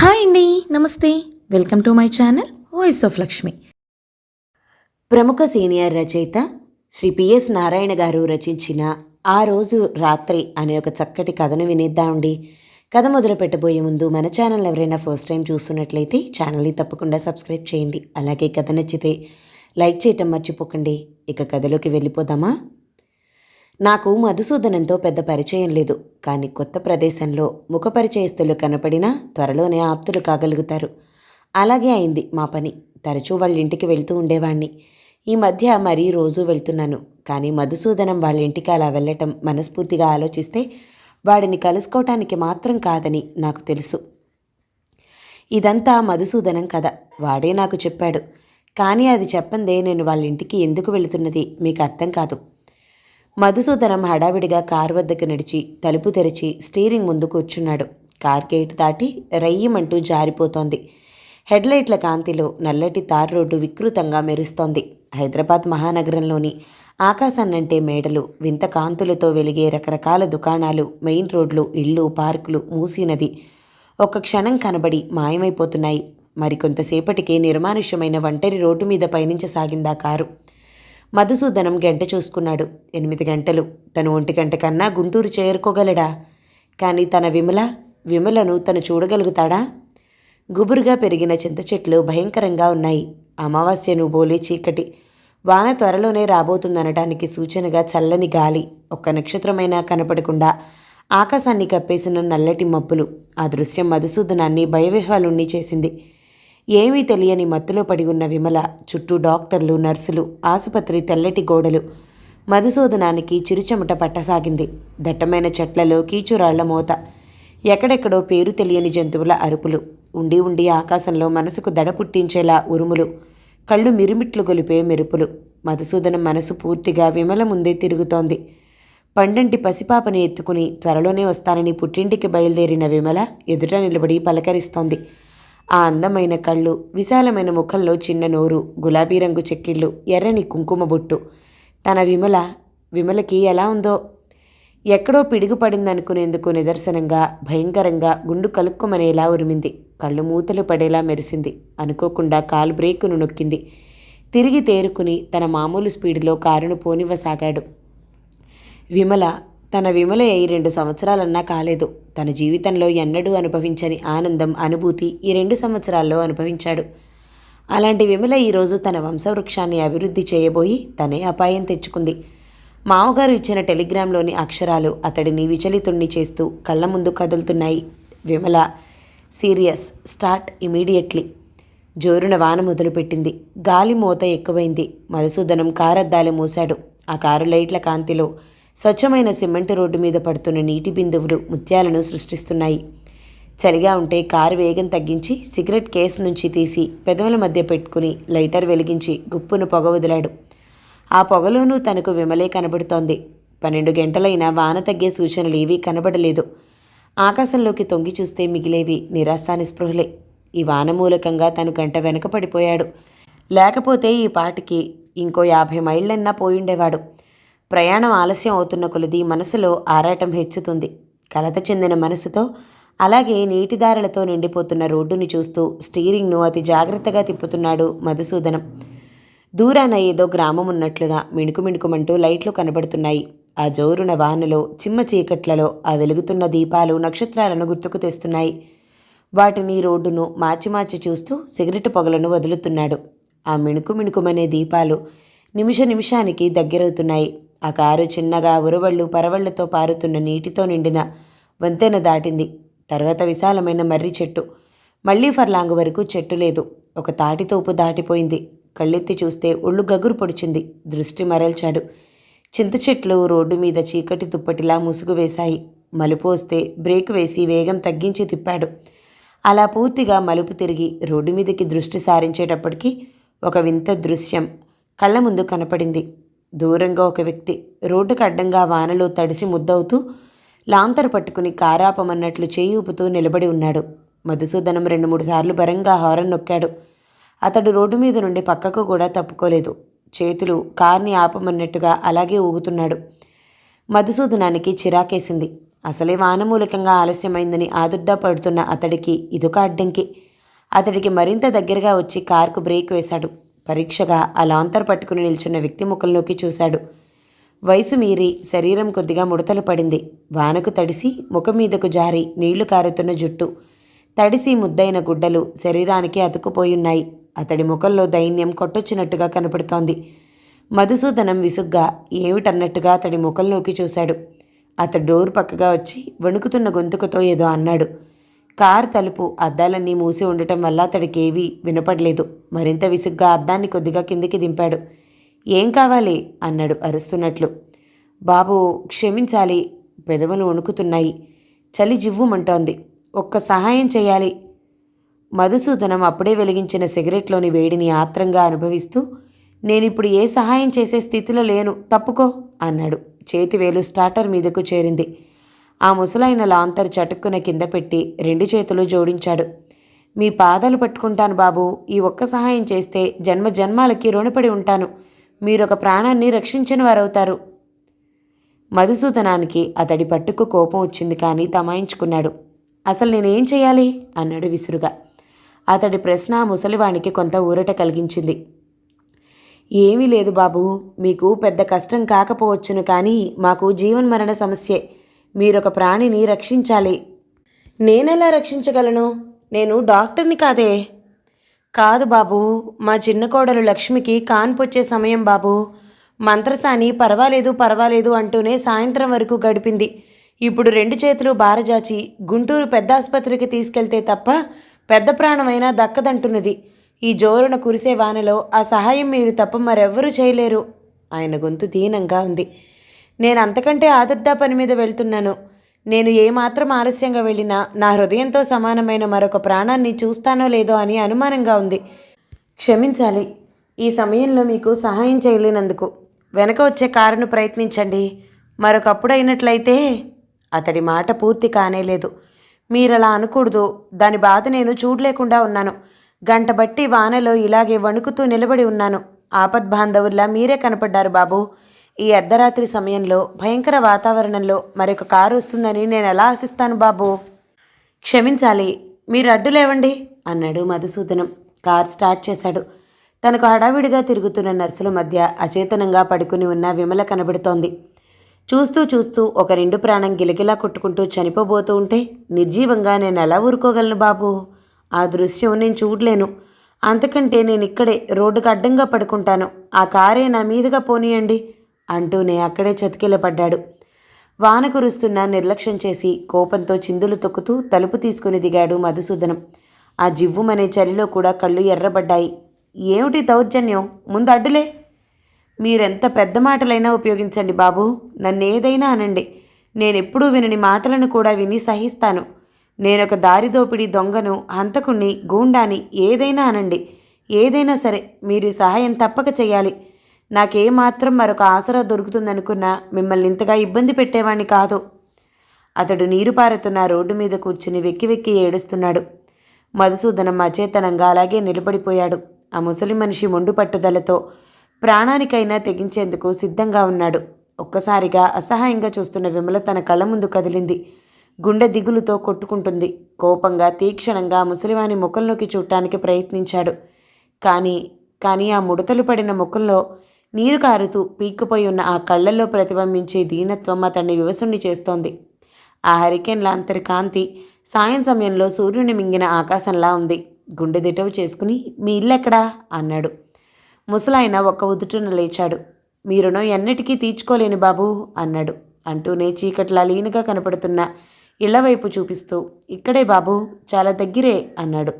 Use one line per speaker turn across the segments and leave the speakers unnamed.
Hi అండి నమస్తే. Welcome to my channel voice of Lakshmi.
ప్రముఖ సీనియర్ రచయిత శ్రీ పిఎస్ నారాయణ గారు రచించిన ఆ రోజు రాత్రి అనే ఒక చక్కటి కథను వినేద్దామండి కథ మొదలు పెట్టబోయే ముందు మన ఛానల్ ఎవరైనా ఫస్ట్ టైం చూస్తున్నట్లయితే ఛానల్ని తప్పకుండా సబ్స్క్రైబ్ చేయండి. అలాగే కథ నచ్చితే లైక్ చేయటం మర్చిపోకండి. ఇక కథలోకి వెళ్ళిపోదామా? నాకు మధుసూదనంతో పెద్ద పరిచయం లేదు కానీ కొత్త ప్రదేశంలో ముఖ పరిచయస్తులు కనపడినా త్వరలోనే ఆప్తులు కాగలుగుతారు. అలాగే అయింది మా పని. తరచూ వాళ్ళ ఇంటికి వెళ్తూ ఉండేవాణ్ణి. ఈ మధ్య మరీ రోజూ వెళ్తున్నాను కానీ మధుసూదనం వాళ్ళ ఇంటికి అలా వెళ్ళటం మనస్ఫూర్తిగా ఆలోచిస్తే వాడిని కలుసుకోవటానికి మాత్రం కాదని నాకు తెలుసు. ఇదంతా మధుసూదనం కథ. వాడే నాకు చెప్పాడు. కానీ అది చెప్పందే నేను వాళ్ళ ఇంటికి ఎందుకు వెళుతున్నది మీకు అర్థం కాదు. మధుసూదనం హడావిడిగా కారు వద్దకు నడిచి తలుపు తెరిచి స్టీరింగ్ ముందు కూర్చున్నాడు. కార్ గేట్ దాటి రయ్యమంటూ జారిపోతోంది. హెడ్లైట్ల కాంతిలో నల్లటి తార్ రోడ్డు వికృతంగా మెరుస్తోంది. హైదరాబాద్ మహానగరంలోని ఆకాశాన్నంటే మేడలు వింత కాంతులతో వెలిగే రకరకాల దుకాణాలు మెయిన్ రోడ్లు ఇళ్ళు పార్కులు మూసినది ఒక్క క్షణం కనబడి మాయమైపోతున్నాయి. మరికొంతసేపటికే నిర్మానుష్యమైన ఒంటరి రోడ్డు మీద పయనించసాగిందా కారు. మధుసూదనం గంట చూసుకున్నాడు. ఎనిమిది గంటలు. తను ఒంటి గంట కన్నా గుంటూరు చేరుకోగలడా? కానీ తన విమల విమలను తను చూడగలుగుతాడా? గుబురుగా పెరిగిన చింత చెట్లు భయంకరంగా ఉన్నాయి. అమావాస్యను బోలే చీకటి. వాన త్వరలోనే రాబోతుందనటానికి సూచనగా చల్లని గాలి. ఒక్క నక్షత్రమైనా కనపడకుండా ఆకాశాన్ని కప్పేసిన నల్లటి మబ్బులు. ఆ దృశ్యం మధుసూదనాన్ని భయవిహ్వలుణ్ణి చేసింది. ఏమీ తెలియని మత్తులో పడి ఉన్న విమల చుట్టూ డాక్టర్లు నర్సులు ఆసుపత్రి తెల్లటి గోడలు. మధుసూదనానికి చిరుచెమట పట్టసాగింది. దట్టమైన చెట్లలో కీచురాళ్ళ మోత. ఎక్కడెక్కడో పేరు తెలియని జంతువుల అరుపులు. ఉండి ఉండి ఆకాశంలో మనసుకు దడ పుట్టించేలా ఉరుములు. కళ్ళు మిరుమిట్లు గొలిపే మెరుపులు. మధుసూదనం మనసు పూర్తిగా విమల ముందే తిరుగుతోంది. పండంటి పసిపాపని ఎత్తుకుని త్వరలోనే వస్తానని పుట్టింటికి బయలుదేరిన విమల ఎదుట నిలబడి పలకరిస్తోంది. ఆ అందమైన కళ్ళు విశాలమైన ముఖంలో చిన్న నోరు గులాబీ రంగు చెక్కిళ్ళు ఎర్రని కుంకుమ బొట్టు. తన విమల విమలకి ఎలా ఉందో? ఎక్కడో పిడుగు పడిందనుకునేందుకు నిదర్శనంగా భయంకరంగా గుండు కలుక్కుమనేలా ఉరిమింది. కళ్ళు మూతలు పడేలా మెరిసింది. అనుకోకుండా కాలు బ్రేకును నొక్కింది. తిరిగి తేరుకుని తన మామూలు స్పీడ్లో కారును పోనివ్వసాగాడు. విమల తన విమల ఈ రెండు సంవత్సరాలన్నా కాలేదు. తన జీవితంలో ఎన్నడూ అనుభవించని ఆనందం అనుభూతి ఈ రెండు సంవత్సరాల్లో అనుభవించాడు. అలాంటి విమల ఈరోజు తన వంశవృక్షాన్ని అభివృద్ధి చేయబోయి తనే అపాయం తెచ్చుకుంది. మామగారు ఇచ్చిన టెలిగ్రామ్లోని అక్షరాలు అతడిని విచలితుణ్ణి చేస్తూ కళ్ళ ముందు కదులుతున్నాయి. Vimala serious start immediately. జోరున వాన మొదలుపెట్టింది. గాలి మోత ఎక్కువైంది. మధుసూదనం కారద్దాలు మూశాడు. ఆ కారు లైట్ల కాంతిలో స్వచ్ఛమైన సిమెంట్ రోడ్డు మీద పడుతున్న నీటి బిందువులు ముత్యాలను సృష్టిస్తున్నాయి. చలిగా ఉంటే కారు వేగం తగ్గించి సిగరెట్ కేసు నుంచి తీసి పెదవుల మధ్య పెట్టుకుని లైటర్ వెలిగించి గుప్పును పొగ వదిలాడు. ఆ పొగలోనూ తనకు విమలే కనబడుతోంది. పన్నెండు గంటలైనా వాన తగ్గే సూచనలు ఏవీ కనబడలేదు. ఆకాశంలోకి తొంగి చూస్తే మిగిలేవి నిరాశానిస్పృహలే ఈ వాన మూలకంగా తను గంట వెనక పడిపోయాడు. లేకపోతే ఈ పాటికి ఇంకో యాభై మైళ్ళన్నా పోయుండేవాడు. ప్రయాణం ఆలస్యం అవుతున్న కొలది మనసులో ఆరాటం హెచ్చుతుంది. కలత చెందిన మనసుతో అలాగే నీటిదారులతో నిండిపోతున్న రోడ్డుని చూస్తూ స్టీరింగ్ను అతి జాగ్రత్తగా తిప్పుతున్నాడు మధుసూదనం. దూరాన ఏదో గ్రామం ఉన్నట్లుగా మిణుకు మిణుకుమంటూ లైట్లు కనబడుతున్నాయి. ఆ జోరున వానలో చిమ్మ చీకట్లలో ఆ వెలుగుతున్న దీపాలు నక్షత్రాలను గుర్తుకు తెస్తున్నాయి. వాటిని రోడ్డును మార్చి మార్చి చూస్తూ సిగరెట్ పొగలను వదులుతున్నాడు. ఆ మిణుకు మిణుకుమనే దీపాలు నిమిష నిమిషానికి దగ్గరవుతున్నాయి. ఆ కారు చిన్నగా ఉరవళ్ళు పరవళ్ళతో పారుతున్న నీటితో నిండిన వంతెన దాటింది. తర్వాత విశాలమైన మర్రి చెట్టు. మళ్ళీ ఫర్లాంగ్ వరకు చెట్టు లేదు. ఒక తాటితోపు దాటిపోయింది. కళ్ళెత్తి చూస్తే ఒళ్ళు గగురు పొడిచింది. దృష్టి మరల్చాడు. చింత చెట్లు రోడ్డు మీద చీకటి దుప్పటిలా ముసుగు వేశాయి. మలుపు వస్తే బ్రేక్ వేసి వేగం తగ్గించి తిప్పాడు. అలా పూర్తిగా మలుపు తిరిగి రోడ్డు మీదకి దృష్టి సారించేటప్పటికీ ఒక వింత దృశ్యం కళ్ళ ముందు కనపడింది. దూరంగా ఒక వ్యక్తి రోడ్డుకు అడ్డంగా వానలో తడిసి ముద్దవుతూ లాంతర్ పట్టుకుని కారాపమన్నట్లు చేయి ఊపుతూ నిలబడి ఉన్నాడు. మధుసూదనం రెండు మూడు సార్లు బరంగా హారన్ నొక్కాడు. అతడు రోడ్డు మీద నుండి పక్కకు కూడా తప్పుకోలేదు. చేతులు కార్ని ఆపమన్నట్టుగా అలాగే ఊగుతున్నాడు. మధుసూదనానికి చిరాకేసింది. అసలే వానమూలకంగా ఆలస్యమైందని ఆదుర్దా పడుతున్న అతడికి ఇదొక అడ్డంకి. అతడికి మరింత దగ్గరగా వచ్చి కార్కు బ్రేక్ వేశాడు. పరీక్షగా ఆ లాంతర్ పట్టుకుని నిల్చున్న వ్యక్తి ముఖంలోకి చూశాడు. వయసు మీరి శరీరం కొద్దిగా ముడతలు పడింది. వానకు తడిసి ముఖం మీదకు జారి నీళ్ళు కారుతున్న జుట్టు. తడిసి ముద్దైన గుడ్డలు శరీరానికి అతుకుపోయున్నాయి అతడి ముఖంలో దైన్యం కొట్టొచ్చినట్టుగా కనపడుతోంది. మధుసూదనం విసుగ్గా ఏమిటన్నట్టుగా అతడి ముఖంలోకి చూశాడు. అతడు డోర్ పక్కగా వచ్చి వణుకుతున్న గొంతుకుతో ఏదో అన్నాడు. కారు తలుపు అద్దాలన్నీ మూసి ఉండటం వల్ల అతడికేవీ వినపడలేదు. మరింత విసుగ్గా అద్దాన్ని కొద్దిగా కిందికి దింపాడు. ఏం కావాలి? అన్నాడు అరుస్తున్నట్లు. బాబు క్షమించాలి. పెదవులు వణుకుతున్నాయి. చలి జివ్వుమంటోంది. ఒక్క సహాయం చేయాలి మధుసూదనం అప్పుడే వెలిగించిన సిగరెట్లోని వేడిని ఆత్రంగా అనుభవిస్తూ నేనిప్పుడు ఏ సహాయం చేసే స్థితిలో లేను. తప్పుకో అన్నాడు. చేతివేలు స్టార్టర్ మీదకు చేరింది. ఆ ముసలైన లాంతర్ చటుక్కున కింద పెట్టి రెండు చేతులు జోడించాడు. మీ పాదాలు పట్టుకుంటాను బాబు. ఈ ఒక్క సహాయం చేస్తే జన్మ జన్మాలకి రుణపడి ఉంటాను. మీరొక ప్రాణాన్ని రక్షించిన వారవుతారు. మధుసూదనానికి అతడి పట్టుకు కోపం వచ్చింది కానీ తమాయించుకున్నాడు. అసలు నేనేం చేయాలి? అన్నాడు విసురుగా. అతడి ప్రశ్న ఆ ముసలివానికి కొంత ఊరట కలిగించింది. ఏమీ లేదు బాబు. మీకు పెద్ద కష్టం కాకపోవచ్చును కానీ మాకు జీవన్మరణ సమస్యే. మీరొక ప్రాణిని రక్షించాలి. నేనెలా రక్షించగలను? నేను డాక్టర్ని కాదే. కాదు బాబు మా చిన్న కోడలు లక్ష్మికి కాన్పొచ్చే సమయం బాబు. మంత్రసాని పర్వాలేదు పర్వాలేదు అంటూనే సాయంత్రం వరకు గడిపింది. ఇప్పుడు రెండు చేతులు బారజాచి గుంటూరు పెద్ద ఆసుపత్రికి తీసుకెళ్తే తప్ప పెద్ద ప్రాణమైనా దక్కదంటున్నది. ఈ జోరున కురిసే వానలో ఆ సహాయం మీరు తప్ప మరెవ్వరూ చేయలేరు. ఆయన గొంతు దీనంగా ఉంది. నేను అంతకంటే ఆదుర్దా పని మీద వెళ్తున్నాను. నేను ఏమాత్రం ఆలస్యంగా వెళ్ళినా నా హృదయంతో సమానమైన మరొక ప్రాణాన్ని చూస్తానో లేదో అని అనుమానంగా ఉంది. క్షమించాలి. ఈ సమయంలో మీకు సహాయం చేయలేనందుకు. వెనక వచ్చే కారును ప్రయత్నించండి. మరొకప్పుడు అయినట్లయితే అతడి మాట పూర్తి కానేలేదు. మీరలా అనకూడదు. దాని బాధ నేను చూడలేకుండా ఉన్నాను. గంట బట్టి వానలో ఇలాగే వణుకుతూ నిలబడి ఉన్నాను. ఆపద్బాంధవుల్లా మీరే కనపడ్డారు బాబు. ఈ అర్ధరాత్రి సమయంలో భయంకర వాతావరణంలో మరొక కారు వస్తుందని నేను ఎలా ఆశిస్తాను బాబు? క్షమించాలి మీరు అడ్డులేవండి అన్నాడు మధుసూదనం. కార్ స్టార్ట్ చేశాడు. తనకు హడావిడిగా తిరుగుతున్న నర్సుల మధ్య అచేతనంగా పడుకుని ఉన్న విమల కనబడుతోంది. చూస్తూ చూస్తూ ఒక రెండు ప్రాణం గిలగిలా కొట్టుకుంటూ చనిపోబోతూ ఉంటే నిర్జీవంగా నేను ఎలా ఊరుకోగలను బాబు? ఆ దృశ్యం నేను చూడలేను. అంతకంటే నేను ఇక్కడే రోడ్డుకు అడ్డంగా పడుకుంటాను. ఆ కారే నా మీదుగా పోనీయండి. అంటూనే అక్కడే చతికిలపడ్డాడు. వాన కురుస్తున్న నిర్లక్ష్యం చేసి కోపంతో చిందులు తొక్కుతూ తలుపు తీసుకుని దిగాడు మధుసూదనం. ఆ జివ్వుమనే చలిలో కూడా కళ్ళు ఎర్రబడ్డాయి. ఏమిటి దౌర్జన్యం? ముందు అడ్డులే. మీరెంత పెద్ద మాటలైనా ఉపయోగించండి బాబు. నన్నేదైనా అనండి. నేనెప్పుడూ వినని మాటలను కూడా విని సహిస్తాను. నేనొక దారిదోపిడి దొంగను హంతకుణ్ణి గూండాని ఏదైనా అనండి. ఏదైనా సరే మీరు సహాయం తప్పక చేయాలి. నాకేమాత్రం మరొక ఆసరా దొరుకుతుందనుకున్నా మిమ్మల్ని ఇంతగా ఇబ్బంది పెట్టేవాణ్ణి కాదు. అతడు నీరు పారుతున్న రోడ్డు మీద కూర్చుని వెక్కి వెక్కి ఏడుస్తున్నాడు. మధుసూదనం అచేతనంగా అలాగే నిలబడిపోయాడు. ఆ ముసలి మనిషి మొండు పట్టుదలతో ప్రాణానికైనా తెగించేందుకు సిద్ధంగా ఉన్నాడు. ఒక్కసారిగా అసహాయంగా చూస్తున్న విమల తన కళ్ళ ముందు కదిలింది. గుండె దిగులుతో కొట్టుకుంటుంది. కోపంగా తీక్షణంగా ముసలివాని ముఖంలోకి చూడటానికి ప్రయత్నించాడు. కానీ కానీ ఆ ముడతలు పడిన ముఖంలో నీరు కారుతూ పీక్కుపోయి ఉన్న ఆ కళ్ళల్లో ప్రతిబింబించే దీనత్వం అతన్ని వివసుణ్ణి చేస్తోంది. ఆ హరికేన్ల అంతరి కాంతి సాయం సమయంలో సూర్యుని మింగిన ఆకాశంలా ఉంది. గుండె దిటవు చేసుకుని మీ ఇల్లెక్కడా? అన్నాడు. ముసలాయన ఒక్క ఉదుటున లేచాడు. మీరును ఎన్నటికీ తీర్చుకోలేను బాబు అన్నాడు. అంటూనే చీకట్లా లీనుగా కనపడుతున్న ఇళ్ళవైపు చూపిస్తూ ఇక్కడే బాబు చాలా దగ్గరే అన్నాడు.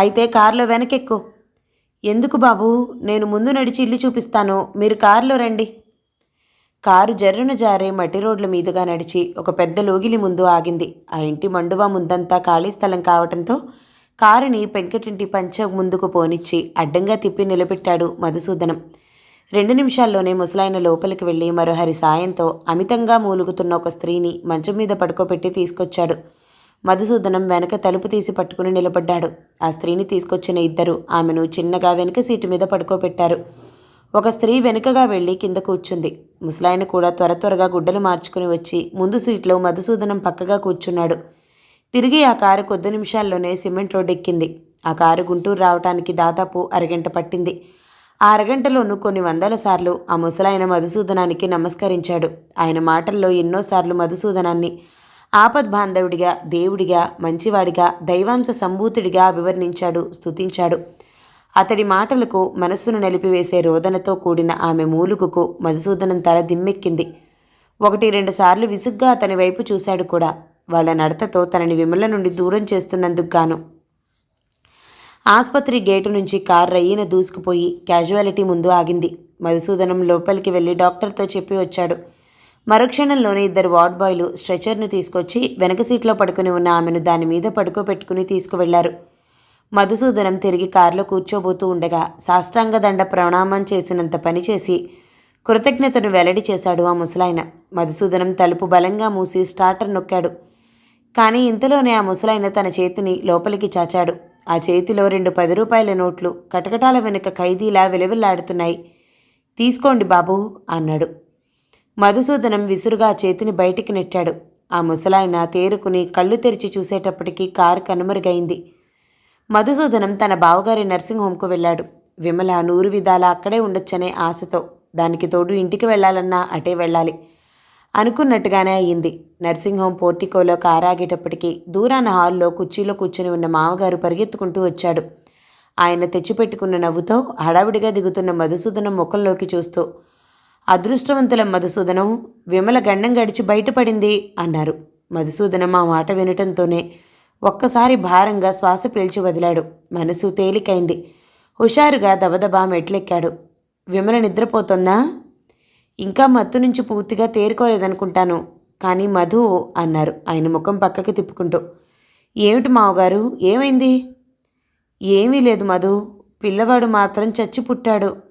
అయితే కారులో వెనకెక్కు. ఎందుకు బాబు? నేను ముందు నడిచి ఇల్లు చూపిస్తాను. మీరు కారులో రండి. కారు జర్రున జారే మట్టి రోడ్ల మీదుగా నడిచి ఒక పెద్ద లోగిలి ముందు ఆగింది. ఆ ఇంటి మండువా ముందంతా ఖాళీ స్థలం కావటంతో కారుని పెంకటింటి పంచ ముందుకు పోనిచ్చి అడ్డంగా తిప్పి నిలబెట్టాడు మధుసూదనం. రెండు నిమిషాల్లోనే ముసలాయన లోపలికి వెళ్ళి మరోహరి సాయంతో అమితంగా మూలుగుతున్న ఒక స్త్రీని మంచం మీద పడుకోబెట్టి తీసుకొచ్చాడు. మధుసూదనం వెనక తలుపు తీసి పట్టుకుని నిలబడ్డాడు. ఆ స్త్రీని తీసుకొచ్చిన ఇద్దరు ఆమెను చిన్నగా వెనక సీటు మీద పడుకోబెట్టారు. ఒక స్త్రీ వెనుకగా వెళ్ళి కింద కూర్చుంది. ముసలాయన కూడా త్వర త్వరగా గుడ్డలు మార్చుకుని వచ్చి ముందు సీట్లో మధుసూదనం పక్కగా కూర్చున్నాడు. తిరిగి ఆ కారు కొద్ది నిమిషాల్లోనే సిమెంట్ రోడ్ ఎక్కింది ఆ కారు గుంటూరు రావటానికి దాదాపు అరగంట పట్టింది. ఆ అరగంటలోనూ కొన్ని వందల సార్లు ఆ ముసలాయన మధుసూదనానికి నమస్కరించాడు. ఆయన మాటల్లో ఎన్నోసార్లు మధుసూదనాన్ని ఆపద్బాంధవుడిగా దేవుడిగా మంచివాడిగా దైవాంశ సంభూతుడిగా అభివర్ణించాడు స్తుతించాడు. అతడి మాటలకు మనస్సును నలిపివేసే రోదనతో కూడిన ఆమె మూలుగుకు మధుసూదనం తల దిమ్మెక్కింది. ఒకటి రెండు సార్లు విసుగ్గా అతని వైపు చూశాడు కూడా. వాళ్ళ నడతతో తనని విమల నుండి దూరం చేస్తున్నందుకు గాను. ఆసుపత్రి గేటు నుంచి కారు రయ్యిన దూసుకుపోయి క్యాజువాలిటీ ముందు ఆగింది. మధుసూదనం లోపలికి వెళ్ళి డాక్టర్తో చెప్పి వచ్చాడు. మరుక్షణంలోనే ఇద్దరు వార్డ్ బాయ్లు స్ట్రెచర్ను తీసుకొచ్చి వెనక సీట్లో పడుకుని ఉన్న ఆమెను దాని మీద పడుకోబెట్టుకుని తీసుకువెళ్ళారు. మధుసూదనం తిరిగి కారులో కూర్చోబోతూ ఉండగా సాష్టాంగ దండ ప్రణామం చేసినంత పనిచేసి కృతజ్ఞతను వెల్లడి చేశాడు ఆ ముసలాయన. మధుసూదనం తలుపు బలంగా మూసి స్టార్టర్ నొక్కాడు. కానీ ఇంతలోనే ఆ ముసలాయన తన చేతిని లోపలికి చాచాడు. ఆ చేతిలో రెండు పది రూపాయల నోట్లు కటకటాల వెనుక ఖైదీలా విలవిల్లాడుతున్నాయి. తీసుకోండి బాబు అన్నాడు. మధుసూదనం విసురుగా చేతిని బయటికి నెట్టాడు. ఆ ముసలాయన తేరుకుని కళ్ళు తెరిచి చూసేటప్పటికీ కారు కనుమరుగైంది. మధుసూదనం తన బావగారి నర్సింగ్ హోంకు వెళ్ళాడు. విమల నూరు విధాలా అక్కడే ఉండొచ్చనే ఆశతో దానికి తోడు ఇంటికి వెళ్ళాలన్నా అటే వెళ్ళాలి అనుకున్నట్టుగానే అయ్యింది. నర్సింగ్ హోం పోర్టికోలో కారాగేటప్పటికీ దూరాన హాల్లో కుర్చీలో కూర్చుని ఉన్న మామగారు పరిగెత్తుకుంటూ వచ్చాడు. ఆయన తెచ్చిపెట్టుకున్న నవ్వుతో హడావిడిగా దిగుతున్న మధుసూదనం ముఖంలోకి చూస్తూ అదృష్టవంతుల మధుసూదనం విమల గండం గడిచి బయటపడింది అన్నారు. మధుసూదనం ఆ మాట వినటంతోనే ఒక్కసారి భారంగా శ్వాస పీల్చి వదిలాడు. మనసు తేలికైంది. హుషారుగా దబదబా మెట్లెక్కాడు. విమల నిద్రపోతుందా? ఇంకా మత్తు నుంచి పూర్తిగా తేరుకోలేదనుకుంటాను. కానీ మధు అన్నారు. ఆయన ముఖం పక్కకి తిప్పుకుంటూ. ఏమిటి మావగారు? ఏమైంది? ఏమీ లేదు మధు. పిల్లవాడు మాత్రం చచ్చి పుట్టాడు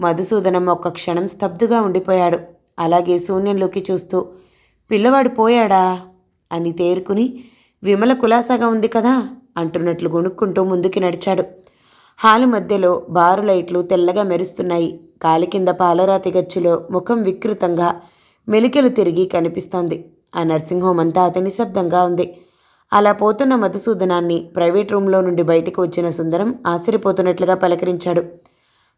మధుసూదనం ఒక్క క్షణం స్తబ్దుగా ఉండిపోయాడు. అలాగే శూన్యంలోకి చూస్తూ పిల్లవాడు పోయాడా? అని తేరుకుని విమల కులాసాగా ఉంది కదా? అంటున్నట్లు గొనుక్కుంటూ ముందుకి నడిచాడు. హాలు మధ్యలో బారు లైట్లు తెల్లగా మెరుస్తున్నాయి. కాలి కింద పాలరాతి గచ్చులో ముఖం వికృతంగా మెలికలు తిరిగి కనిపిస్తోంది. ఆ నర్సింగ్ హోమ్ అంతా అతని నిశ్శబ్దంగా ఉంది. అలా పోతున్న మధుసూదనాన్ని ప్రైవేట్ రూంలో నుండి బయటకు వచ్చిన సుందరం ఆశ్చర్యపోతున్నట్లుగా పలకరించాడు.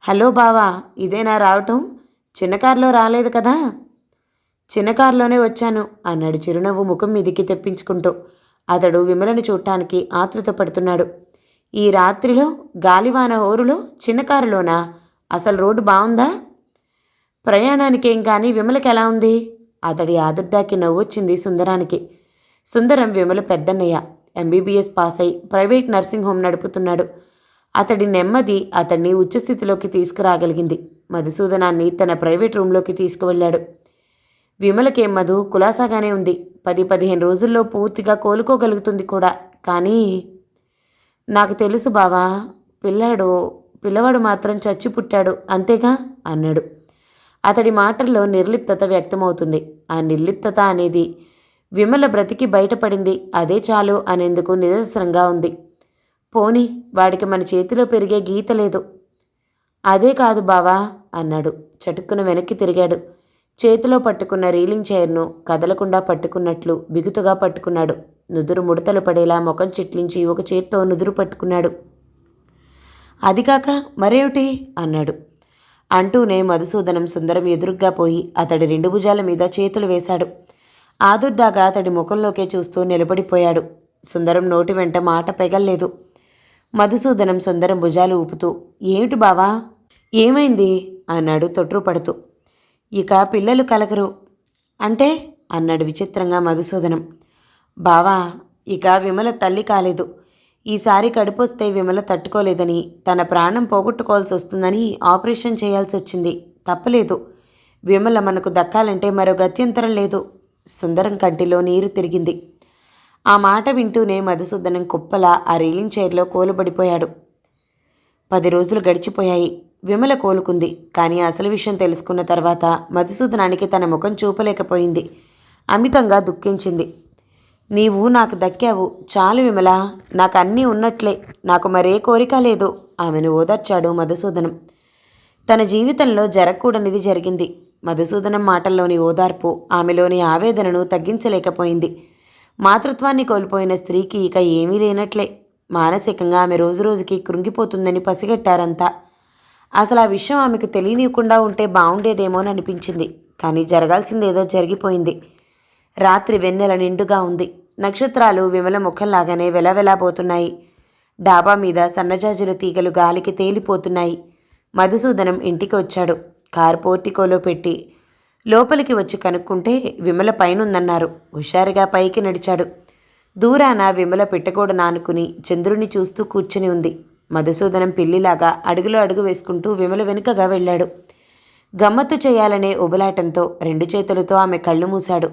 హలో బావా ఇదేనా రావటం? చిన్న కారులో రాలేదు కదా? చిన్న కారులోనే వచ్చాను అన్నాడు చిరునవ్వు ముఖం మీదికి తెప్పించుకుంటూ. అతడు విమలను చూడటానికి ఆతృత పడుతున్నాడు. ఈ రాత్రిలో గాలివాన హోరులో చిన్న కారులోనా? అసలు రోడ్డు బాగుందా ప్రయాణానికేం కానీ విమలకి ఎలా ఉంది? అతడి ఆదుర్దాకి నవ్వొచ్చింది సుందరానికి. సుందరం విమల పెద్దన్నయ్య ఎంబీబీఎస్ పాస్ అయి ప్రైవేట్ నర్సింగ్ హోమ్ నడుపుతున్నాడు. అతడి నెమ్మది అతన్ని ఉచ్చస్థితిలోకి తీసుకురాగలిగింది. మధుసూదనాన్ని తన ప్రైవేట్ రూంలోకి తీసుకువెళ్ళాడు. విమలకేం మధు కులాసాగానే ఉంది. పది పదిహేను రోజుల్లో పూర్తిగా కోలుకోగలుగుతుంది కూడా. కానీ నాకు తెలుసు బావా పిల్లాడు పిల్లవాడు మాత్రం చచ్చి పుట్టాడు. అంతేగా? అన్నాడు. అతడి మాటల్లో నిర్లిప్తత వ్యక్తమవుతుంది. ఆ నిర్లిప్తత అనేది విమల బ్రతికి బయటపడింది. అదే చాలు అనేందుకు నిదర్శనంగా ఉంది. పోని వాడికి మన చేతిలో పెరిగే గీత లేదు. అదే కాదు బావా అన్నాడు. చటుక్కున వెనక్కి తిరిగాడు. చేతిలో పట్టుకున్న రీలింగ్ చైర్ను కదలకుండా పట్టుకున్నట్లు బిగుతుగా పట్టుకున్నాడు. నుదురు ముడతలు పడేలా ముఖం చిట్లించి ఒక చేత్తో నుదురు పట్టుకున్నాడు. అది కాక మరేమిటి? అన్నాడు. అంటూనే మధుసూదనం సుందరం ఎదురుగ్గా పోయి అతడి రెండు భుజాల మీద చేతులు వేశాడు. ఆదుర్దాగా అతడి ముఖంలోకే చూస్తూ నిలబడిపోయాడు. సుందరం నోటి వెంట మాట పెగల్లేదు. మధుసూదనం సుందరం భుజాలు ఊపుతూ ఏమిటి బావా? ఏమైంది? అన్నాడు తొట్రుపడుతూ. ఇక పిల్లలు కలగరు అంటే? అన్నాడు విచిత్రంగా మధుసూదనం. బావా ఇక విమల తల్లి కాలేదు. ఈసారి కడుపొస్తే విమల తట్టుకోలేదని తన ప్రాణం పోగొట్టుకోవాల్సి వస్తుందని ఆపరేషన్ చేయాల్సి వచ్చింది. తప్పలేదు. విమల మనకు దక్కాలంటే మరో గత్యంతరం లేదు. సుందరం కంటిలో నీరు తిరిగింది. ఆ మాట వింటూనే మధుసూదనం కుప్పలా ఆ రీలింగ్ చైర్లో కోలుబడిపోయాడు. పది రోజులు గడిచిపోయాయి. విమల కోలుకుంది. కానీ అసలు విషయం తెలుసుకున్న తర్వాత మధుసూదనానికి తన ముఖం చూపలేకపోయింది. అమితంగా దుఃఖించింది. నీవు నాకు దక్కావు. చాలు విమల. నాకు అన్నీ ఉన్నట్లే. నాకు మరే కోరిక లేదు ఆమెను ఓదార్చాడు మధుసూదనం. తన జీవితంలో జరగకూడనిది జరిగింది. మధుసూదనం మాటల్లోని ఓదార్పు ఆమెలోని ఆవేదనను తగ్గించలేకపోయింది. మాతృత్వాన్ని కోల్పోయిన స్త్రీకి ఇక ఏమీ లేనట్లే. మానసికంగా ఆమె రోజురోజుకి కృంగిపోతుందని పసిగట్టారంతా. అసలు ఆ విషయం ఆమెకు తెలియనివ్వకుండా ఉంటే బాగుండేదేమోనని అనిపించింది కానీ జరగాల్సిందేదో జరిగిపోయింది. రాత్రి వెన్నెల నిండుగా ఉంది. నక్షత్రాలు విమల ముఖంలాగానే వెలవెలాబోతున్నాయి డాబా మీద సన్నజాజుల తీగలు గాలికి తేలిపోతున్నాయి. మధుసూదనం ఇంటికి వచ్చాడు. కారు పోర్టికోలో పెట్టి లోపలికి వచ్చి కనుక్కుంటే విమల పైనుందన్నారు. హుషారుగా పైకి నడిచాడు. దూరాన విమల పెట్టగోడ నానుకుని చంద్రుని చూస్తూ కూర్చుని ఉంది. మధుసూదనం పిల్లిలాగా అడుగులో అడుగు వేసుకుంటూ విమల వెనుకగా వెళ్ళాడు. గమ్మత్తు చేయాలనే ఉబలాటంతో రెండు చేతులతో ఆమె కళ్ళు మూశాడు.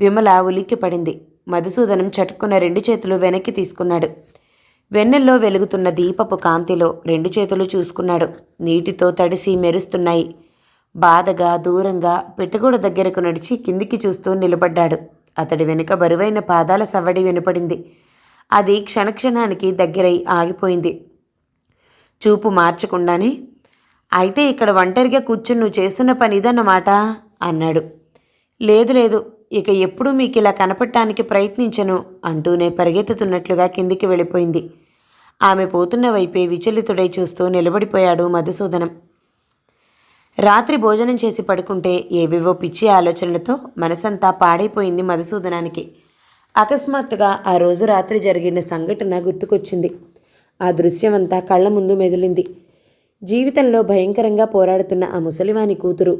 విమల ఉలిక్కి పడింది. మధుసూదనం చటుక్కున్న రెండు చేతులు వెనక్కి తీసుకున్నాడు. వెన్నెల్లో వెలుగుతున్న దీపపు కాంతిలో రెండు చేతులు చూసుకున్నాడు. నీటితో తడిసి మెరుస్తున్నాయి. బాధగా దూరంగా పెట్టగోడ దగ్గరకు నడిచి కిందికి చూస్తూ నిలబడ్డాడు. అతడి వెనుక బరువైన పాదాల సవ్వడి వినపడింది. అది క్షణక్షణానికి దగ్గరై ఆగిపోయింది. చూపు మార్చకుండానే అయితే ఇక్కడ ఒంటరిగా కూర్చుని నువ్వు చేస్తున్న పని ఇదన్నమాట అన్నాడు. లేదు లేదు ఇక ఎప్పుడూ మీకు ఇలా కనపడటానికి ప్రయత్నించను అంటూనే పరిగెత్తుతున్నట్లుగా కిందికి వెళ్ళిపోయింది. ఆమె పోతున్న వైపే విచలితుడై చూస్తూ నిలబడిపోయాడు మధుసూదనం. రాత్రి భోజనం చేసి పడుకుంటే ఏవేవో పిచ్చి ఆలోచనలతో మనసంతా పాడైపోయింది మధుసూదనానికి. అకస్మాత్తుగా ఆ రోజు రాత్రి జరిగిన సంఘటన గుర్తుకొచ్చింది. ఆ దృశ్యమంతా కళ్ళ ముందు మెదిలింది. జీవితంలో భయంకరంగా పోరాడుతున్న ఆ ముసలివాని కూతురు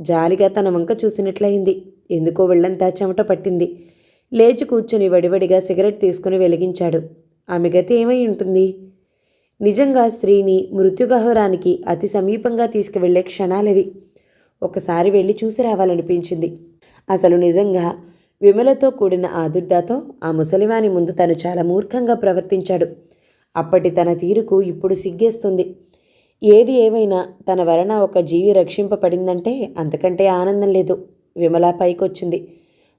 జాలిగా తన వంక చూసినట్లయింది. ఎందుకో వెళ్ళంతా చెమట పట్టింది. లేచి కూర్చుని వడివడిగా సిగరెట్ తీసుకుని వెలిగించాడు. ఆమె గతి ఏమై ఉంటుంది? నిజంగా స్త్రీని మృత్యుగహ్వరానికి అతి సమీపంగా తీసుకువెళ్ళే క్షణాలవి. ఒకసారి వెళ్ళి చూసి రావాలనిపించింది. అసలు నిజంగా విమలతో కూడిన ఆదుర్దాతో ఆ ముసలివాని ముందు తను చాలా మూర్ఖంగా ప్రవర్తించాడు. అప్పటి తన తీరుకు ఇప్పుడు సిగ్గేస్తుంది. ఏది ఏమైనా తన వలన ఒక జీవి రక్షింపబడిందంటే అంతకంటే ఆనందం లేదు. విమల పైకొచ్చింది.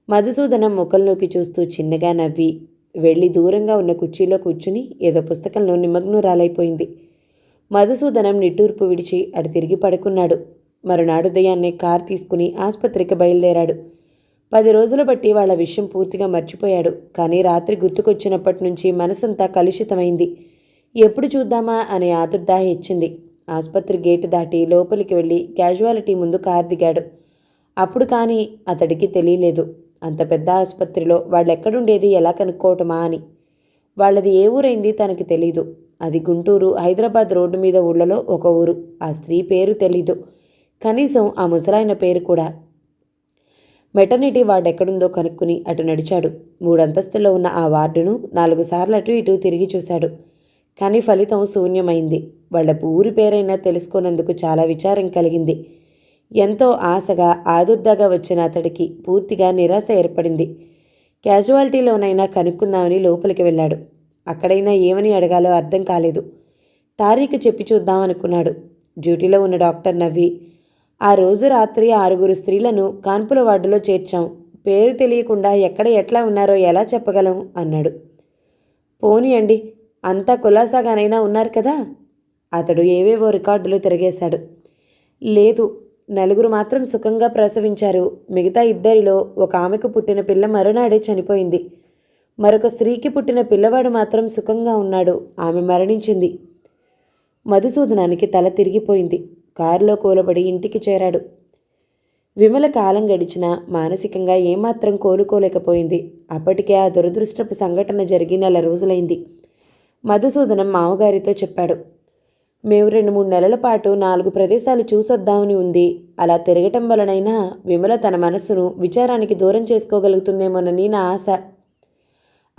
మధుసూదనం ముఖంలోకి చూస్తూ చిన్నగా నవ్వి వెళ్ళి దూరంగా ఉన్న కుర్చీలో కూర్చుని ఏదో పుస్తకంలో నిమగ్నురాలైపోయింది. మధుసూదనం నిట్టూర్పు విడిచి అటు తిరిగి పడుకున్నాడు. మరునాడు ఉదయాన్నే కార్ తీసుకుని ఆసుపత్రికి బయలుదేరాడు. పది రోజుల బట్టి వాళ్ళ విషయం పూర్తిగా మర్చిపోయాడు. కానీ రాత్రి గుర్తుకొచ్చినప్పటి నుంచి మనసంతా కలుషితమైంది. ఎప్పుడు చూద్దామా అనే ఆదుర్ద హెచ్చింది ఆసుపత్రి గేటు దాటి లోపలికి వెళ్ళి క్యాజువాలిటీ ముందు కారు దిగాడు. అప్పుడు కానీ అతడికి తెలియలేదు. అంత పెద్ద ఆసుపత్రిలో వాళ్ళెక్కడుండేది ఎలా కనుక్కోవటమా అని. వాళ్ళది ఏ ఊరైంది తనకి తెలీదు. అది గుంటూరు హైదరాబాద్ రోడ్డు మీద ఊళ్ళలో ఒక ఊరు. ఆ స్త్రీ పేరు తెలీదు. కనీసం ఆ ముసలాయన పేరు కూడా. మెటర్నిటీ వార్డు ఎక్కడుందో కనుక్కుని అటు నడిచాడు. మూడంతస్తుల్లో ఉన్న ఆ వార్డును నాలుగు సార్లు అటు ఇటు తిరిగి చూశాడు. కానీ ఫలితం శూన్యమైంది. వాళ్ళ ఊరి పేరైనా తెలుసుకోనందుకు చాలా విచారం కలిగింది. ఎంతో ఆశగా ఆదుర్దాగా వచ్చిన అతడికి పూర్తిగా నిరాశ ఏర్పడింది. క్యాజువాలిటీలోనైనా కనుక్కుందామని లోపలికి వెళ్ళాడు. అక్కడైనా ఏమని అడగాలో అర్థం కాలేదు. తారీఖు చెప్పి చూద్దాం అనుకున్నాడు డ్యూటీలో ఉన్న డాక్టర్ నవ్వి ఆ రోజు రాత్రి ఆరుగురు స్త్రీలను కాన్పుల వార్డులో చేర్చాం. పేరు తెలియకుండా ఎక్కడ ఎట్లా ఉన్నారో ఎలా చెప్పగలం? అన్నాడు. పోనీయండి అంతా కులాసాగానైనా ఉన్నారు కదా? అతడు ఏవేవో రికార్డులు తిరిగేశాడు. లేదు నలుగురు మాత్రం సుఖంగా ప్రసవించారు. మిగతా ఇద్దరిలో ఒక ఆమెకు పుట్టిన పిల్ల మరునాడే చనిపోయింది. మరొక స్త్రీకి పుట్టిన పిల్లవాడు మాత్రం సుఖంగా ఉన్నాడు. ఆమె మరణించింది. మధుసూదనానికి తల తిరిగిపోయింది. కారులో కూలబడి ఇంటికి చేరాడు. విమల కాలం గడిచినా మానసికంగా ఏమాత్రం కోలుకోలేకపోయింది. అప్పటికే ఆ దురదృష్టపు సంఘటన జరిగి నెల రోజులైంది. మధుసూదనం మామగారితో చెప్పాడు. మేము రెండు మూడు నెలల పాటు నాలుగు ప్రదేశాలు చూసొద్దామని ఉంది. అలా తిరగటం వలనైనా విమల తన మనస్సును విచారానికి దూరం చేసుకోగలుగుతుందేమోనని నా ఆశ.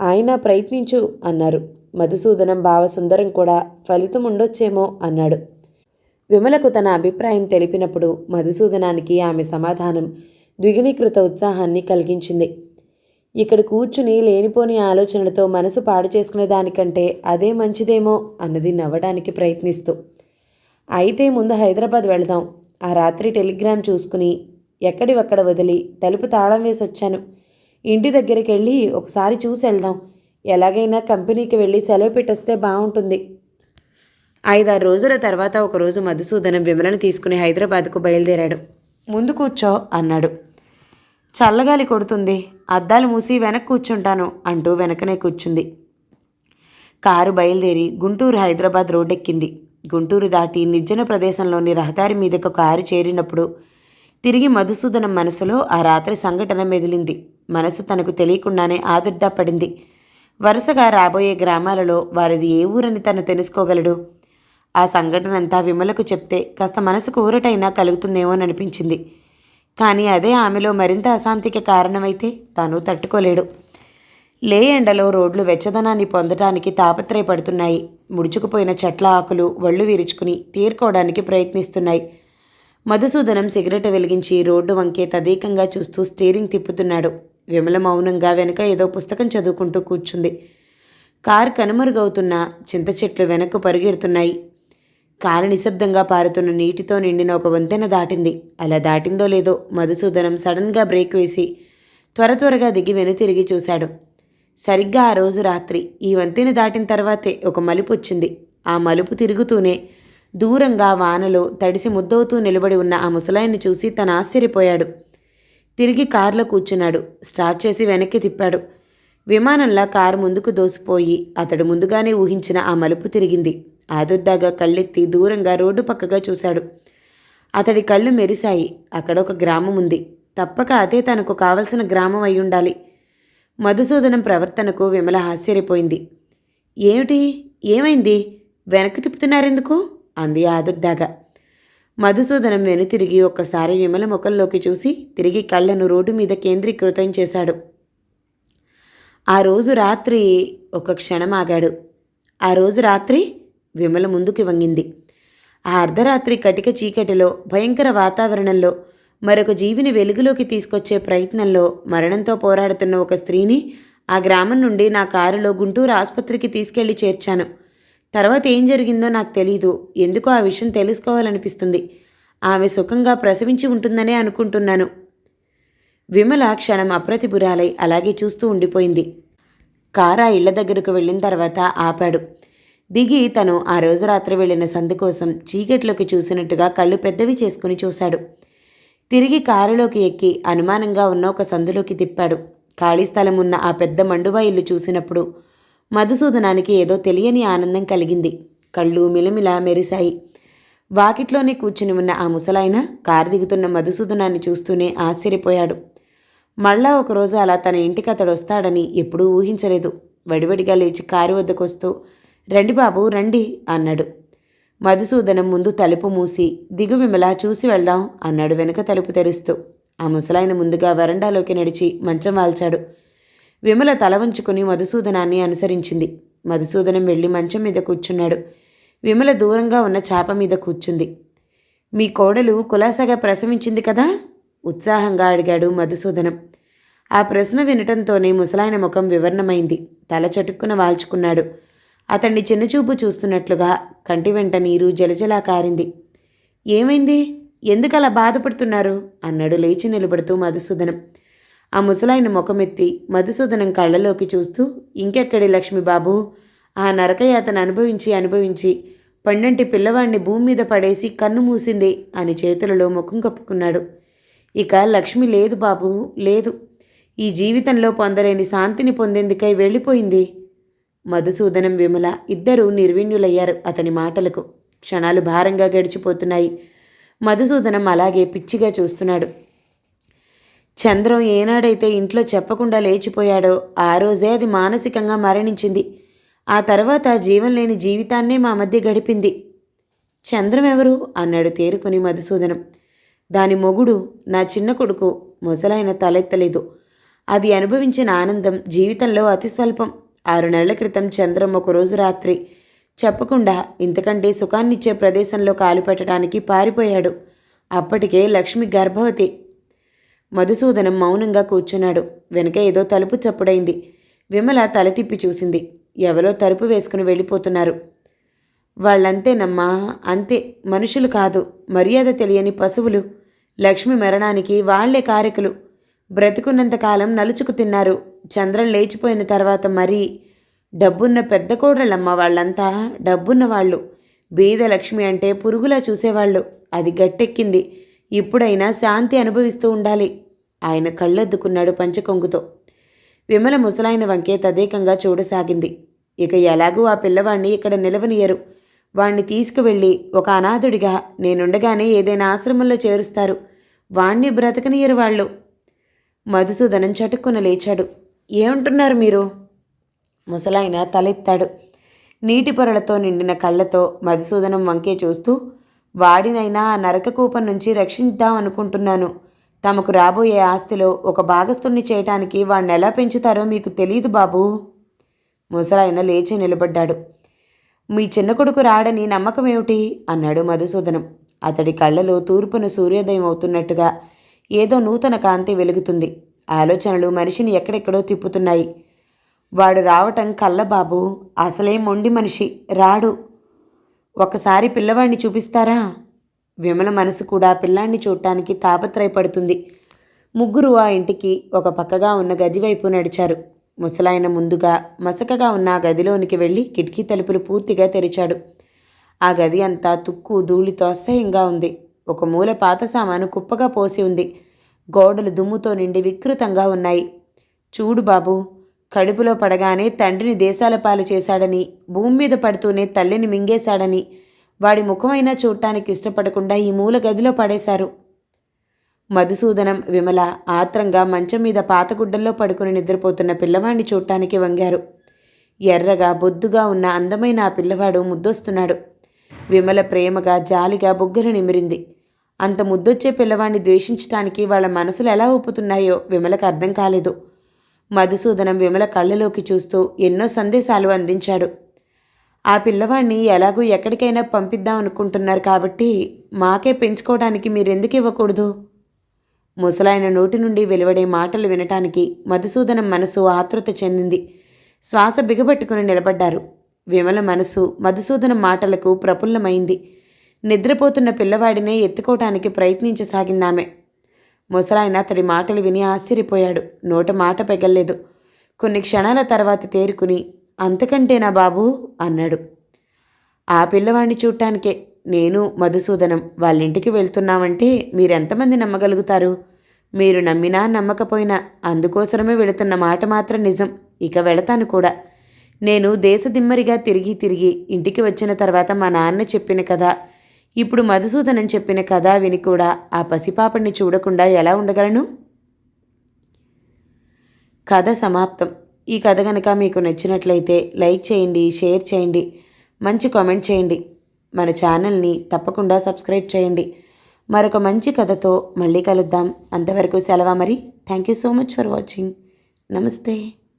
ఆయన ప్రయత్నించు అన్నారు. మధుసూదనం భావసుందరం కూడా ఫలితం ఉండొచ్చేమో అన్నాడు. విమలకు తన అభిప్రాయం తెలిపినప్పుడు మధుసూదనానికి ఆమె సమాధానం ద్విగుణీకృత ఉత్సాహాన్ని కలిగించింది. ఇక్కడ కూర్చుని లేనిపోని ఆలోచనలతో మనసు పాడు చేసుకునే దానికంటే అదే మంచిదేమో అన్నది నవ్వడానికి ప్రయత్నిస్తూ. అయితే ముందు హైదరాబాద్ వెళదాం. ఆ రాత్రి టెలిగ్రామ్ చూసుకుని ఎక్కడివక్కడ వదిలి తలుపు తాళం వేసి వచ్చాను ఇంటి దగ్గరికి వెళ్ళి ఒకసారి చూసి వెళ్దాం. ఎలాగైనా కంపెనీకి వెళ్ళి సెలవు పెట్టొస్తే బాగుంటుంది ఐదారు రోజుల తర్వాత ఒకరోజు మధుసూదనం విమలను తీసుకుని హైదరాబాద్కు బయలుదేరాడు. ముందు కూర్చో అన్నాడు. చల్లగాలి కొడుతుంది అద్దాలు మూసి వెనక్కి కూర్చుంటాను అంటూ వెనకనే కూర్చుంది. కారు బయలుదేరి గుంటూరు హైదరాబాద్ రోడ్డెక్కింది. గుంటూరు దాటి నిర్జన ప్రదేశంలోని రహదారి మీదకు కారు చేరినప్పుడు తిరిగి మధుసూదనం మనసులో ఆ రాత్రి సంఘటన మెదిలింది. మనసు తనకు తెలియకుండానే ఆదుర్దా పడింది. వరుసగా రాబోయే గ్రామాలలో వారిది ఏ ఊరని తను తెలుసుకోగలడు? ఆ సంఘటన అంతా విమలకు చెప్తే కాస్త మనసుకు ఊరటైనా కలుగుతుందేమోననిపించింది. కానీ అదే ఆమెలో మరింత అశాంతికి కారణమైతే తాను తట్టుకోలేడు. లే ఎండలో రోడ్లు వెచ్చదనాన్ని పొందటానికి తాపత్రయపడుతున్నాయి. ముడుచుకుపోయిన చెట్ల ఆకులు ఒళ్ళు విరుచుకుని తీరుకోవడానికి ప్రయత్నిస్తున్నాయి. మధుసూదనం సిగరెట్ వెలిగించి రోడ్డు వంకే తదేకంగా చూస్తూ స్టీరింగ్ తిప్పుతున్నాడు. విమల మౌనంగా వెనుక ఏదో పుస్తకం చదువుకుంటూ కూర్చుంది. కారు కనుమరుగవుతున్న చింత చెట్లు వెనక్కు పరుగెడుతున్నాయి. కారు నిశ్శబ్దంగా పారుతున్న నీటితో నిండిన ఒక వంతెన దాటింది. అలా దాటిందో లేదో మధుసూదనం సడన్గా బ్రేక్ వేసి త్వర త్వరగా దిగి వెనుతిరిగి చూశాడు. సరిగ్గా ఆ రోజు రాత్రి ఈ వంతెన దాటిన తర్వాతే ఒక మలుపు వచ్చింది. ఆ మలుపు తిరుగుతూనే దూరంగా వానలో తడిసి ముద్దవుతూ నిలబడి ఉన్న ఆ ముసలాయిని చూసి తను ఆశ్చర్యపోయాడు. తిరిగి కారులో కూర్చున్నాడు. స్టార్ట్ చేసి వెనక్కి తిప్పాడు. విమానంలా కారు ముందుకు దోసిపోయి అతడు ముందుగానే ఊహించిన ఆ మలుపు తిరిగింది. ఆదుర్దాగా కళ్ళెత్తి దూరంగా రోడ్డు పక్కగా చూశాడు. అతడి కళ్ళు మెరిశాయి. అక్కడ ఒక గ్రామం ఉంది. తప్పక అదే తనకు కావలసిన గ్రామం అయి ఉండాలి. మధుసూదనం ప్రవర్తనకు విమల ఆశ్చర్యపోయింది. ఏమిటి? ఏమైంది? వెనక్కి తిప్పుతున్నారెందుకు? అంది ఆదుర్దాగా మధుసూదనం వెనుతిరిగి ఒక్కసారి విమల ముఖంలోకి చూసి తిరిగి కళ్ళను రోడ్డు మీద కేంద్రీకృతం చేశాడు. ఆ రోజు రాత్రి ఒక క్షణం ఆగాడు. ఆ రోజు రాత్రి విమల ముందుకి వంగింది. ఆ అర్ధరాత్రి కటిక చీకటిలో భయంకర వాతావరణంలో మరొక జీవిని వెలుగులోకి తీసుకొచ్చే ప్రయత్నంలో మరణంతో పోరాడుతున్న ఒక స్త్రీని ఆ గ్రామం నుండి నా కారులో గుంటూరు ఆసుపత్రికి తీసుకెళ్ళి చేర్చాను. తర్వాత ఏం జరిగిందో నాకు తెలీదు. ఎందుకో ఆ విషయం తెలుసుకోవాలనిపిస్తుంది. ఆమె సుఖంగా ప్రసవించి ఉంటుందనే అనుకుంటున్నాను. విమల క్షణం అప్రతిపురాలై అలాగే చూస్తూ ఉండిపోయింది. కారా ఇళ్ళ దగ్గరకు వెళ్ళిన తర్వాత ఆపాడు. దిగి తను ఆ రోజు రాత్రి వెళ్ళిన సందు కోసం చీకట్లోకి చూసినట్టుగా కళ్ళు పెద్దవి చేసుకుని చూశాడు. తిరిగి కారులోకి ఎక్కి అనుమానంగా ఉన్న ఒక సందులోకి తిప్పాడు. ఖాళీ స్థలం ఉన్న ఆ పెద్ద మండువా ఇల్లు చూసినప్పుడు మధుసూదనానికి ఏదో తెలియని ఆనందం కలిగింది. కళ్ళు మిలమిలా మెరిశాయి. వాకిట్లోనే కూర్చుని ఉన్న ఆ ముసలాయన కారు దిగుతున్న మధుసూదనాన్ని చూస్తూనే ఆశ్చర్యపోయాడు. మళ్ళా ఒకరోజు అలా తన ఇంటికి అతడు వస్తాడని ఎప్పుడూ ఊహించలేదు. వడివడిగా లేచి కారు వద్దకు వస్తూ రండి బాబు రండి అన్నాడు. మధుసూదనం ముందు తలుపు మూసి దిగు విమల చూసి వెళ్దాం అన్నాడు వెనుక తలుపు తెరుస్తూ. ఆ ముసలాయన ముందుగా వరండాలోకి నడిచి మంచం వాల్చాడు. విమల తల వంచుకుని మధుసూదనాన్ని అనుసరించింది. మధుసూదనం వెళ్ళి మంచం మీద కూర్చున్నాడు. విమల దూరంగా ఉన్న చాప మీద కూర్చుంది. మీ కోడలు కులాసాగా ప్రసవించింది కదా? ఉత్సాహంగా అడిగాడు మధుసూదనం. ఆ ప్రశ్న వినటంతోనే ముసలాయన ముఖం వివరణమైంది. తల చటుక్కున వాల్చుకున్నాడు. అతన్ని చిన్నచూపు చూస్తున్నట్లుగా కంటి వెంట నీరు జలజలా కారింది. ఏమైంది? ఎందుకలా బాధపడుతున్నారు? అన్నాడు లేచి నిలబడుతూ మధుసూదనం. ఆ ముసలాయన ముఖమెత్తి మధుసూదనం కళ్ళలోకి చూస్తూ ఇంకెక్కడి లక్ష్మీబాబు? ఆ నరకయాతను అనుభవించి అనుభవించి పండంటి పిల్లవాడిని భూమి మీద పడేసి కన్ను మూసింది అని చేతులలో ముఖం కప్పుకున్నాడు. ఇక లక్ష్మి లేదు బాబు లేదు. ఈ జీవితంలో పొందలేని శాంతిని పొందేందుకై వెళ్ళిపోయింది. మధుసూదనం విమల ఇద్దరూ నిర్విణ్యులయ్యారు అతని మాటలకు. క్షణాలు భారంగా గడిచిపోతున్నాయి. మధుసూదనం అలాగే పిచ్చిగా చూస్తున్నాడు. చంద్రం ఏనాడైతే ఇంట్లో చెప్పకుండా లేచిపోయాడో ఆ రోజే అది మానసికంగా మరణించింది. ఆ తర్వాత జీవం లేని జీవితాన్నే మా మధ్య గడిపింది. చంద్రం ఎవరు? అన్నాడు తేరుకుని మధుసూదనం. దాని మొగుడు నా చిన్న కొడుకు ముసలాయన తలెత్తలేదు. అది అనుభవించిన ఆనందం జీవితంలో అతి స్వల్పం. ఆరు నెలల క్రితం చంద్రం ఒకరోజు రాత్రి చెప్పకుండా ఇంతకంటే సుఖాన్నిచ్చే ప్రదేశంలో కాలు పెట్టడానికి పారిపోయాడు. అప్పటికే లక్ష్మి గర్భవతి. మధుసూదనం మౌనంగా కూర్చున్నాడు. వెనక ఏదో తలుపు చప్పుడైంది. విమల తల తిప్పి చూసింది. ఎవరో తలుపు వేసుకుని వెళ్ళిపోతున్నారు. వాళ్ళంతేనమ్మా అంతే. మనుషులు కాదు. మర్యాద తెలియని పశువులు. లక్ష్మి మరణానికి వాళ్ళే కారకులు. బ్రతుకున్నంతకాలం నలుచుకు తిన్నారు. చంద్రం లేచిపోయిన తర్వాత మరీ డబ్బున్న పెద్ద కోడళ్ళమ్మ వాళ్ళంతా డబ్బున్న వాళ్ళు. బీద లక్ష్మి అంటే పురుగులా చూసేవాళ్ళు. అది గట్టెక్కింది. ఇప్పుడైనా శాంతి అనుభవిస్తూ ఉండాలి. ఆయన కళ్ళొద్దుకున్నాడు పంచకొంగుతో. విమల ముసలాయన వంకే తదేకంగా చూడసాగింది. ఇక ఎలాగూ ఆ పిల్లవాణ్ణి ఇక్కడ నిలవనియరు. వాణ్ణి తీసుకువెళ్ళి ఒక అనాథుడిగా నేనుండగానే ఏదైనా ఆశ్రమంలో చేరుస్తారు. వాణ్ణి బ్రతకనియరు వాళ్ళు. మధుసూదనం చటుక్కున లేచాడు. ఏమంటున్నారు మీరు? ముసలాయన తలెత్తాడు. నీటి పొరలతో నిండిన కళ్ళతో మధుసూదనం వంకే చూస్తూ వాడినైనా ఆ నరక కూపం నుంచి రక్షిద్దాం అనుకుంటున్నాను. తమకు రాబోయే ఆస్తిలో ఒక భాగస్తుణ్ణి చేయటానికి వాణ్ణి ఎలా పెంచుతారో మీకు తెలియదు బాబూ. ముసలాయన లేచి నిలబడ్డాడు. మీ చిన్న కొడుకు రాడని నమ్మకం ఏమిటి అన్నాడు మధుసూదనం. అతడి కళ్ళలో తూర్పున సూర్యోదయం అవుతున్నట్టుగా ఏదో నూతన కాంతి వెలుగుతుంది. ఆలోచనలు మనిషిని ఎక్కడెక్కడో తిప్పుతున్నాయి. వాడు రావటం కల్లబాబు అసలే మొండి మనిషి. రాడు. ఒకసారి పిల్లవాడిని చూపిస్తారా? విమల మనసు కూడా పిల్లాన్ని చూడటానికి తాపత్రయపడుతుంది. ముగ్గురు ఆ ఇంటికి ఒక పక్కగా ఉన్న గది వైపు నడిచారు. ముసలాయన ముందుగా మసకగా ఉన్న ఆ గదిలోనికి వెళ్ళి కిటికీ తలుపులు పూర్తిగా తెరిచాడు. ఆ గది అంతా తుక్కు ధూళితో అసహ్యంగా ఉంది. ఒక మూల పాత సామాను కుప్పగా పోసి ఉంది. గోడలు దుమ్ముతో నిండి వికృతంగా ఉన్నాయి. చూడు బాబు కడుపులో పడగానే తండ్రిని దేశాల పాలు చేశాడని భూమి మీద పడుతూనే తల్లిని మింగేశాడని వాడి ముఖమైనా చూడటానికి ఇష్టపడకుండా ఈ మూల గదిలో పడేశారు. మధుసూదనం విమల ఆత్రంగా మంచం మీద పాతగుడ్డల్లో పడుకుని నిద్రపోతున్న పిల్లవాడిని చూడటానికి వంగారు. ఎర్రగా బొద్దుగా ఉన్న అందమైన ఆ పిల్లవాడు ముద్దొస్తున్నాడు. విమల ప్రేమగా జాలిగా బుగ్గలు నిమిరింది. అంత ముద్దొచ్చే పిల్లవాడిని ద్వేషించటానికి వాళ్ళ మనసులు ఎలా ఒప్పుతున్నాయో విమలకు అర్థం కాలేదు. మధుసూదనం విమల కళ్ళలోకి చూస్తూ ఎన్నో సందేశాలు అందించాడు. ఆ పిల్లవాడిని ఎలాగూ ఎక్కడికైనా పంపిద్దాం అనుకుంటున్నారు కాబట్టి మాకే పెంచుకోవడానికి మీరెందుకు ఇవ్వకూడదు? ముసలాయన నోటి నుండి వెలువడే మాటలు వినటానికి మధుసూదనం మనసు ఆతృత చెందింది. శ్వాస బిగబట్టుకుని నిలబడ్డారు. విమల మనసు మధుసూదనం మాటలకు ప్రఫుల్లమైంది. నిద్రపోతున్న పిల్లవాడినే ఎత్తుకోవటానికి ప్రయత్నించసాగిందామె. ముసలాయన అతడి మాటలు విని ఆశ్చర్యపోయాడు. నోట మాట పెగల్లేదు. కొన్ని క్షణాల తర్వాత తేరుకుని అంతకంటేనా బాబు? అన్నాడు. ఆ పిల్లవాడిని చూడటానికే. నేను మధుసూదనం వాళ్ళింటికి వెళ్తున్నామంటే మీరెంతమంది నమ్మగలుగుతారు? మీరు నమ్మినా నమ్మకపోయినా అందుకోసమే వెళుతున్న మాట మాత్రం నిజం. ఇక వెళతాను కూడా. నేను దేశదిమ్మరిగా తిరిగి తిరిగి ఇంటికి వచ్చిన తర్వాత మా నాన్న చెప్పిన కథ ఇప్పుడు మధుసూదనం చెప్పిన కథ విని కూడా ఆ పసిపాపడిని చూడకుండా ఎలా ఉండగలను? కథ సమాప్తం. ఈ కథ కనుక మీకు నచ్చినట్లయితే లైక్ చేయండి షేర్ చేయండి మంచి కామెంట్ చేయండి. మన ఛానల్ని తప్పకుండా సబ్స్క్రైబ్ చేయండి. మరొక మంచి కథతో మళ్ళీ కలుద్దాం. అంతవరకు సెలవు మరి? Thank you so much for watching. నమస్తే.